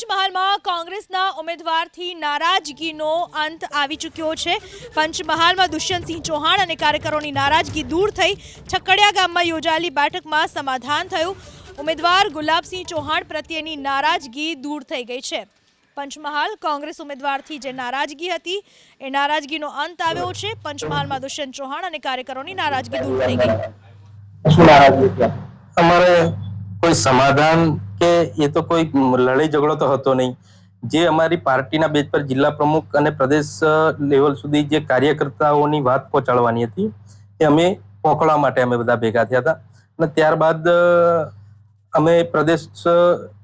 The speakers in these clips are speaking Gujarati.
પંચમહાલમાં કોંગ્રેસના ઉમેદવારથી નારાજગીનો અંત આવી ચૂક્યો છે. પંચમહાલમાં દુષ્યંતસિંહ ચૌહાણ અને કાર્યકરોની નારાજગી દૂર થઈ. છકડિયા ગામમાં યોજાયેલી બેઠકમાં સમાધાન થયું. ઉમેદવાર ગુલાબસિંહ ચૌહાણ પ્રત્યેની નારાજગી દૂર થઈ ગઈ છે. પંચમહાલ કોંગ્રેસ ઉમેદવારથી જે નારાજગી હતી એ નારાજગીનો અંત આવ્યો છે. પંચમહાલમાં દુષ્યંત ચૌહાણ અને કાર્યકરોની નારાજગી દૂર થઈ ગઈ. અમારે કોઈ સમાધાન કે એ તો કોઈ લડાઈ ઝઘડો તો હતો નહીં. જે અમારી પાર્ટીના બેચ પર જિલ્લા પ્રમુખ અને પ્રદેશ લેવલ સુધી જે કાર્યકર્તાઓની વાત પહોંચાડવાની હતી એ અમે પહોંચવા માટે અમે બધા ભેગા થયા હતા. અને ત્યારબાદ અમે પ્રદેશ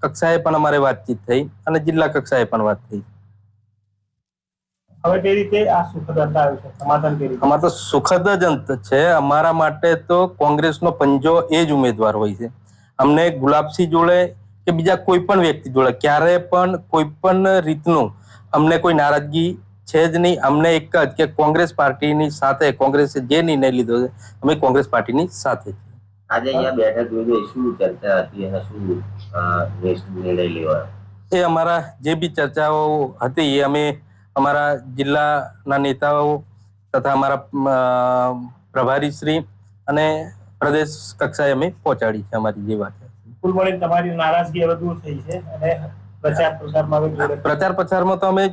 કક્ષાએ પણ અમારે વાતચીત થઈ અને જિલ્લા કક્ષાએ પણ વાત થઈ. હવે કઈ રીતે આ સુખદ અંત આવ્યું છે? સમાધાન કઈ રીતે? અમારે તો સુખદ જ અંત છે. અમારા માટે તો કોંગ્રેસનો પંજો એ જ ઉમેદવાર હોય છે. અમને ગુલાબસિંહ જોડે કે બીજા કોઈ પણ વ્યક્તિ જોડે ક્યારે પણ કોઈ પણ રીતનું અમને કોઈ નારાજગી છે જ નહીં. અમને એક જ કે કોંગ્રેસ પાર્ટીની સાથે કોંગ્રેસે જે નિર્ણય લીધો છે અમે કોંગ્રેસ પાર્ટીની સાથે છીએ. આજે અહીંયા બેઠક યોજાઈ શું ચર્ચા હતી અને શું નિર્ણય લેવાયો એ અમારા જે બી ચર્ચાઓ હતી એ અમે અમારા જિલ્લાના નેતાઓ તથા અમારા પ્રભારી શ્રી અને પ્રદેશ કક્ષાએ અમે પહોંચાડી છે અમારી જે વાત મળીને તમારી નારાજગી હવે દૂર થઈ છે અને પ્રચાર પ્રસારમાં પ્રચાર તો અમે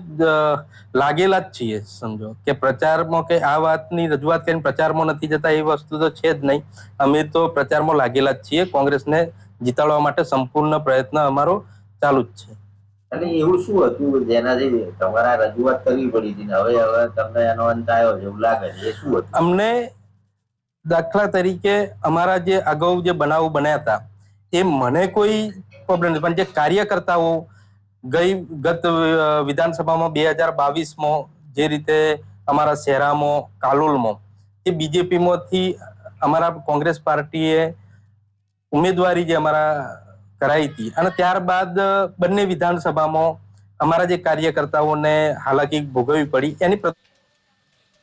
લાગેલા જ છીએ સમજો. કે પ્રચારમાં કે આ વાતની રજૂઆત કરીને પ્રચારમાં નથી જતા એ વસ્તુ તો છે જ નહીં. અમે તો પ્રચારમાં લાગેલા જ છીએ. કોંગ્રેસને જીતાડવા માટે સંપૂર્ણ પ્રયત્ન અમારો ચાલુ જ છે. અને એવું શું હતું? જેનાથી તમારા રજૂઆત કરવી પડી હતી હવે હવે તમને એનો અંત આવ્યો છે એવું લાગે છે. એ શું હતું? અમને દાખલા તરીકે અમારા જે અગાઉ જે બનાવો બન્યા હતા એ મને કોઈ પ્રોબ્લેમ નથી. પણ જે કાર્યકર્તાઓ ગઈ ગત વિધાનસભામાં બે હજાર બાવીસમાં જે રીતે અમારા શહેરામાં, કાલોલમાં, એ બીજેપીમાંથી અમારા કોંગ્રેસ પાર્ટીએ ઉમેદવારી જે અમારા કરાઈ હતી. અને ત્યારબાદ બંને વિધાનસભામાં અમારા જે કાર્યકર્તાઓને હાલાકી ભોગવવી પડી. એની